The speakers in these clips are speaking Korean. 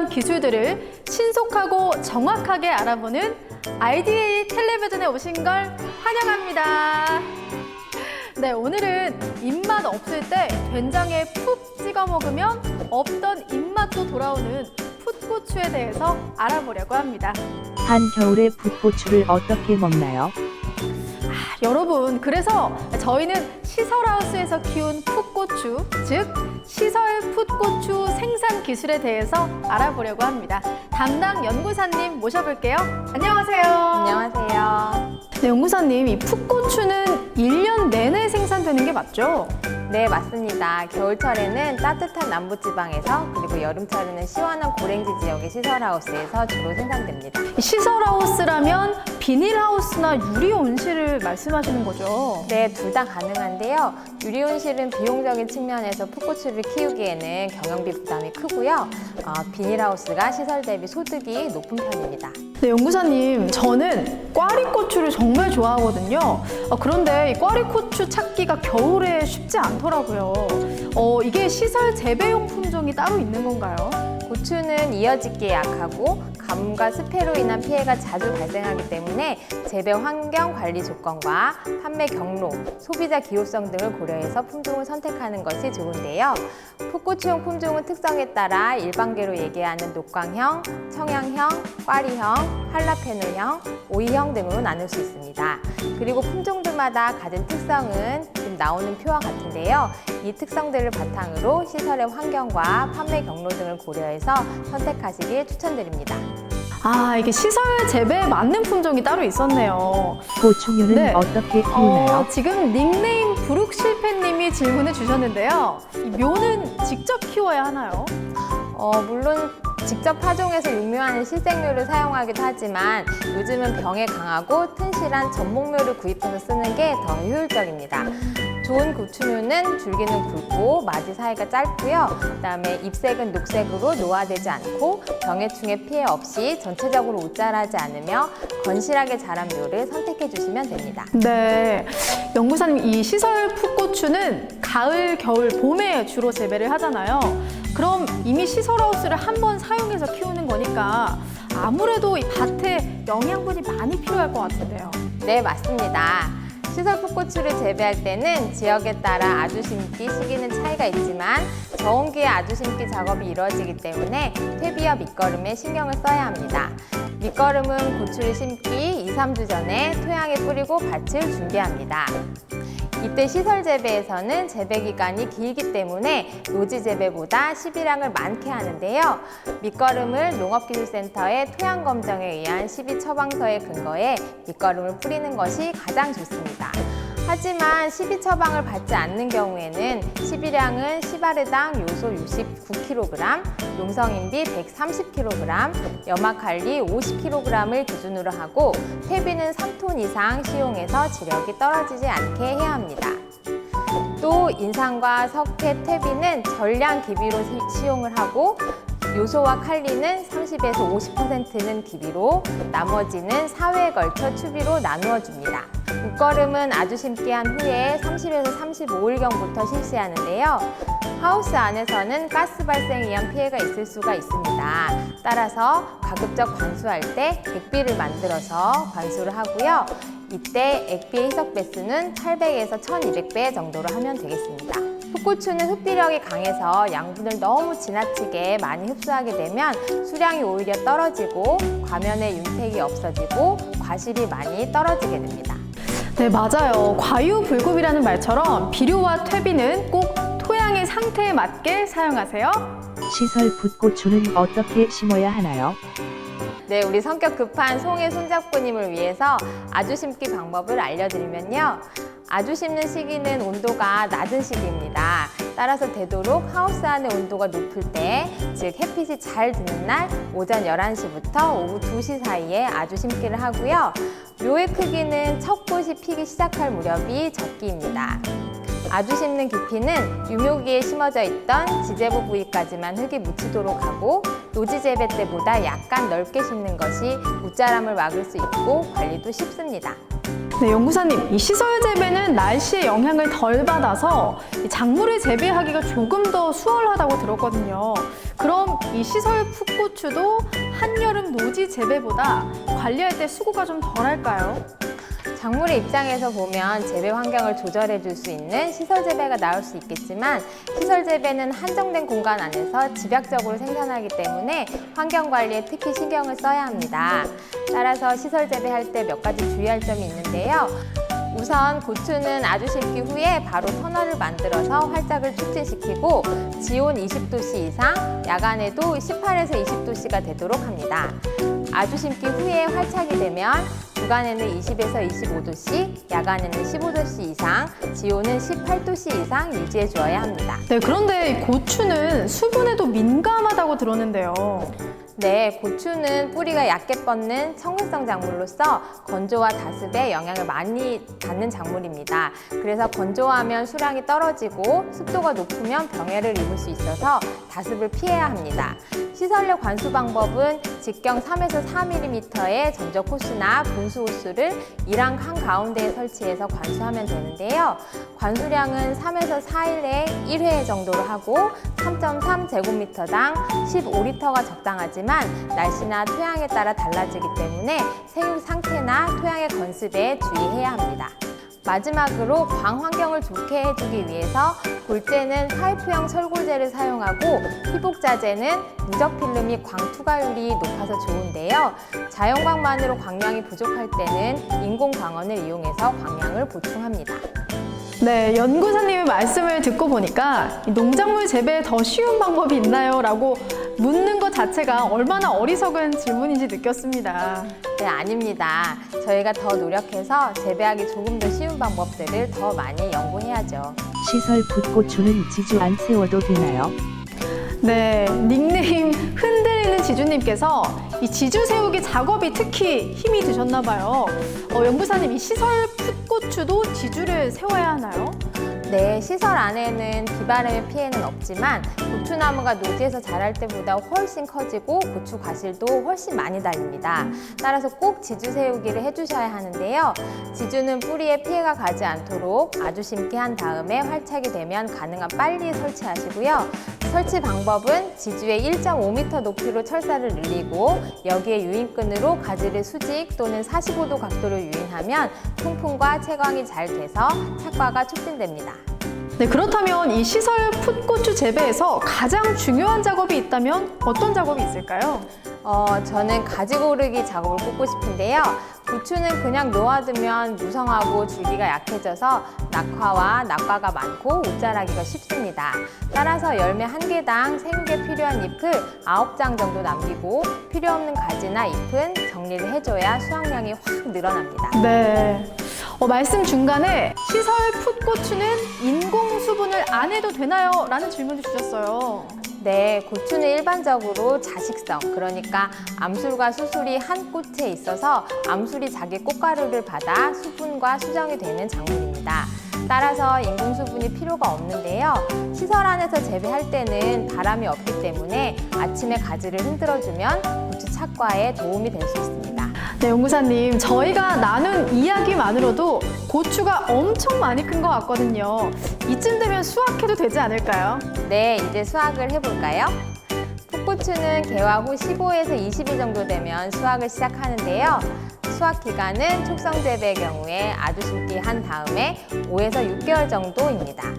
필요한 기술들을 신속하고 정확하게 알아보는 RDA 텔레비전에 오신 걸 환영합니다. 네, 오늘은 입맛 없을 때 된장에 푹 찍어 먹으면 없던 입맛도 돌아오는 풋고추에 대해서 알아보려고 합니다. 한겨울에 풋고추를 어떻게 먹나요? 아, 여러분, 그래서 저희는 시설하우스에서 키운 풋고추, 즉 시설 풋고추 생산 기술에 대해서 알아보려고 합니다. 담당 연구사님 모셔볼게요. 안녕하세요. 안녕하세요. 네, 연구사님, 이 풋고추는 일 년 내내 생산되는 게 맞죠? 네, 맞습니다. 겨울철에는 따뜻한 남부지방에서 그리고 여름철에는 시원한 고랭지 지역의 시설하우스에서 주로 생산됩니다. 이 시설하우스라면 비닐하우스나 유리 온실을 말씀하시는 거죠? 네, 둘 다 가능한데요. 유리온실은 비용적인 측면에서 풋고추를 키우기에는 경영비 부담이 크고요. 어, 비닐하우스가 시설 대비 소득이 높은 편입니다. 네, 연구사님, 저는 꽈리고추를 정말 좋아하거든요. 어, 그런데 이 꽈리고추 찾기가 겨울에 쉽지 않 더라고요. 어, 이게 시설 재배용 품종이 따로 있는 건가요? 고추는 이어짓기에 약하고 가뭄과 습해로 인한 피해가 자주 발생하기 때문에 재배 환경 관리 조건과 판매 경로, 소비자 기호성 등을 고려해서 품종을 선택하는 것이 좋은데요. 풋고추용 품종은 특성에 따라 일반계로 얘기하는 녹광형, 청양형, 꽈리형, 할라페노형, 오이형 등으로 나눌 수 있습니다. 그리고 품종들 마다 가진 특성은 지금 나오는 표와 같은데요. 이 특성들을 바탕으로 시설의 환경과 판매 경로 등을 고려해서 선택하시길 추천드립니다. 아, 이게 시설 재배에 맞는 품종이 따로 있었네요. 고추류는 네. 어떻게 키우나요? 어, 지금 닉네임 부룩실패님이 질문해 주셨는데요. 이 묘는 직접 키워야 하나요? 어, 물론 직접 파종해서 육묘하는 실생묘를 사용하기도 하지만 요즘은 병에 강하고 튼실한 전목묘를 구입해서 쓰는 게 더 효율적입니다. 좋은 고추묘는 줄기는 굵고 마디 사이가 짧고요. 그다음에 잎색은 녹색으로 노화되지 않고 병해충의 피해 없이 전체적으로 옷자라지 않으며 건실하게 자란 묘를 선택해 주시면 됩니다. 네. 연구사님, 이 시설 풋고추는 가을, 겨울, 봄에 주로 재배를 하잖아요. 그럼 이미 시설하우스를 한 번 사용해서 키우는 거니까 아무래도 이 밭에 영양분이 많이 필요할 것 같은데요. 네, 맞습니다. 시설 풋고추를 재배할 때는 지역에 따라 아주 심기 시기는 차이가 있지만 저온기에 아주 심기 작업이 이루어지기 때문에 퇴비와 밑거름에 신경을 써야 합니다. 밑거름은 고추를 심기 2, 3주 전에 토양에 뿌리고 밭을 준비합니다. 이때 시설 재배에서는 재배 기간이 길기 때문에 노지 재배보다 시비량을 많게 하는데요. 밑거름을 농업기술센터의 토양 검정에 의한 시비 처방서에 근거해 밑거름을 뿌리는 것이 가장 좋습니다. 하지만 시비 처방을 받지 않는 경우에는 시비량은 시바르당 요소 69kg, 용성인비 130kg, 염화칼리 50kg을 기준으로 하고 퇴비는 3톤 이상 시용해서 지력이 떨어지지 않게 해야 합니다. 또 인산과 석회, 퇴비는 전량 기비로 시- 시용을 하고 요소와 칼리는 30에서 50%는 기비로 나머지는 사회에 걸쳐 추비로 나누어 줍니다. 밑거름은 아주 심기한 후에 30에서 35일경부터 실시하는데요. 하우스 안에서는 가스 발생에 의한 피해가 있을 수가 있습니다. 따라서 가급적 관수할 때 액비를 만들어서 관수를 하고요. 이때 액비의 희석 배수는 800에서 1200배 정도로 하면 되겠습니다. 풋고추는 흡비력이 강해서 양분을 너무 지나치게 많이 흡수하게 되면 수량이 오히려 떨어지고 과면의 윤택이 없어지고 과실이 많이 떨어지게 됩니다. 네, 맞아요. 과유불급이라는 말처럼 비료와 퇴비는 꼭 토양의 상태에 맞게 사용하세요. 시설 풋고추는 어떻게 심어야 하나요? 네, 우리 성격 급한 송혜 손잡고님을 위해서 아주 심기 방법을 알려드리면요. 아주 심는 시기는 온도가 낮은 시기입니다. 따라서 되도록 하우스 안의 온도가 높을 때, 즉 햇빛이 잘 드는 날 오전 11시부터 오후 2시 사이에 아주 심기를 하고요. 묘의 크기는 첫 꽃이 피기 시작할 무렵이 적기입니다. 아주 심는 깊이는 유묘기에 심어져 있던 지재부 부위까지만 흙이 묻히도록 하고 노지 재배 때보다 약간 넓게 심는 것이 웃자람을 막을 수 있고 관리도 쉽습니다. 네, 연구사님, 이 시설 재배는 날씨의 영향을 덜 받아서 이 작물을 재배하기가 조금 더 수월하다고 들었거든요. 그럼 이 시설 풋고추도 한여름 노지 재배보다 관리할 때 수고가 좀 덜할까요? 작물의 입장에서 보면 재배 환경을 조절해 줄 수 있는 시설 재배가 나올 수 있겠지만 시설 재배는 한정된 공간 안에서 집약적으로 생산하기 때문에 환경 관리에 특히 신경을 써야 합니다. 따라서 시설 재배할 때 몇 가지 주의할 점이 있는데요. 우선 고추는 아주 심기 후에 바로 터널을 만들어서 활짝을 촉진시키고 지온 20도씨 이상, 야간에도 18에서 20도씨가 되도록 합니다. 아주 심기 후에 활착이 되면 주간에는 20에서 25도씨, 야간에는 15도씨 이상, 지온은 18도씨 이상 유지해 주어야 합니다. 네, 그런데 이 고추는 수분에도 민감하다고 들었는데요. 네, 고추는 뿌리가 얇게 뻗는 청근성 작물로서 건조와 다습에 영향을 많이 받는 작물입니다. 그래서 건조하면 수량이 떨어지고 습도가 높으면 병해를 입을 수 있어서 다습을 피해야 합니다. 시설료 관수 방법은 직경 3에서 4mm의 전적 호스나 분수 호스를 이랑 한 가운데에 설치해서 관수하면 되는데요. 관수량은 3에서 4일에 1회 정도로 하고 3.3제곱미터당 15리터가 적당하지만 날씨나 토양에 따라 달라지기 때문에 생육 상태나 토양의 건습에 주의해야 합니다. 마지막으로 광 환경을 좋게 해주기 위해서 골재는 파이프형 철골재를 사용하고 피복자재는 누적 필름이 광 투과율이 높아서 좋은데요. 자연광만으로 광량이 부족할 때는 인공 광원을 이용해서 광량을 보충합니다. 네, 연구사님의 말씀을 듣고 보니까 이 농작물 재배에 더 쉬운 방법이 있나요? 라고 묻는 것 자체가 얼마나 어리석은 질문인지 느꼈습니다. 네, 아닙니다. 저희가 더 노력해서 재배하기 조금 더 쉬운 방법들을 더 많이 연구해야죠. 시설 풋고추는 지주 안 세워도 되나요? 네, 닉네임 흔들리는 지주님께서 이 지주 세우기 작업이 특히 힘이 드셨나 봐요. 어, 연구사님, 이 시설 풋고추도 지주를 세워야 하나요? 네, 시설 안에는 비바람의 피해는 없지만 고추나무가 노지에서 자랄 때보다 훨씬 커지고 고추 과실도 훨씬 많이 달립니다. 따라서 꼭 지주 세우기를 해주셔야 하는데요. 지주는 뿌리에 피해가 가지 않도록 아주 심게 한 다음에 활착이 되면 가능한 빨리 설치하시고요. 설치 방법은 지주의 1.5m 높이로 철사를 늘리고 여기에 유인끈으로 가지를 수직 또는 45도 각도로 유인하면 통풍과 채광이 잘 돼서 착과가 촉진됩니다. 네, 그렇다면 이 시설 풋고추 재배에서 가장 중요한 작업이 있다면 어떤 작업이 있을까요? 어, 저는 가지 고르기 작업을 꼽고 싶은데요. 고추는 그냥 놓아두면 무성하고 줄기가 약해져서 낙화와 낙과가 많고 옷자라기가 쉽습니다. 따라서 열매 한 개당 생육에 필요한 잎을 9장 정도 남기고 필요 없는 가지나 잎은 정리를 해줘야 수확량이 확 늘어납니다. 네. 어, 말씀 중간에 시설 풋고추는 인공 수분을 안 해도 되나요? 라는 질문을 주셨어요. 네, 고추는 일반적으로 자식성, 그러니까 암술과 수술이 한 꽃에 있어서 암술이 자기 꽃가루를 받아 수분과 수정이 되는 작물입니다. 따라서 인공 수분이 필요가 없는데요. 시설 안에서 재배할 때는 바람이 없기 때문에 아침에 가지를 흔들어주면 고추 착과에 도움이 될 수 있습니다. 네, 연구사님, 저희가 나눈 이야기만으로도 고추가 엄청 많이 큰 것 같거든요. 이쯤 되면 수확해도 되지 않을까요? 네, 이제 수확을 해볼까요? 풋고추는 개화 후 15에서 20일 정도 되면 수확을 시작하는데요. 수확 기간은 촉성 재배의 경우에 아주 심기 한 다음에 5에서 6개월 정도입니다.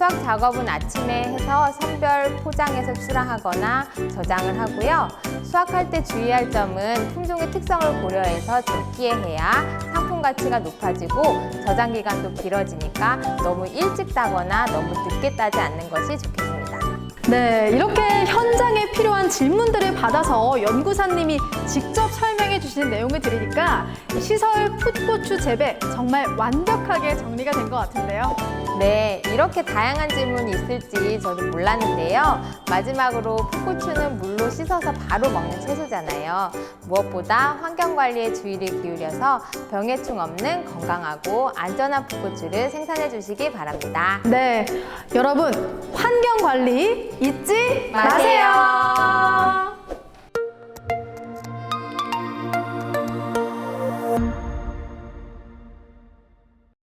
수확 작업은 아침에 해서 선별 포장해서 출하하거나 저장을 하고요. 수확할 때 주의할 점은 품종의 특성을 고려해서 적기에 해야 상품 가치가 높아지고 저장 기간도 길어지니까 너무 일찍 따거나 너무 늦게 따지 않는 것이 좋겠습니다. 네, 이렇게 현장에 필요한 질문들을 받아서 연구사님이 직접 설명해 주신 내용을 들으니까 이 시설 풋고추 재배 정말 완벽하게 정리가 된 것 같은데요. 네, 이렇게 다양한 질문이 있을지 저도 몰랐는데요. 마지막으로 풋고추는 물로 씻어서 바로 먹는 채소잖아요. 무엇보다 환경 관리에 주의를 기울여서 병해충 없는 건강하고 안전한 풋고추를 생산해 주시기 바랍니다. 네, 여러분 환경 관리 잊지 마세요. 마세요.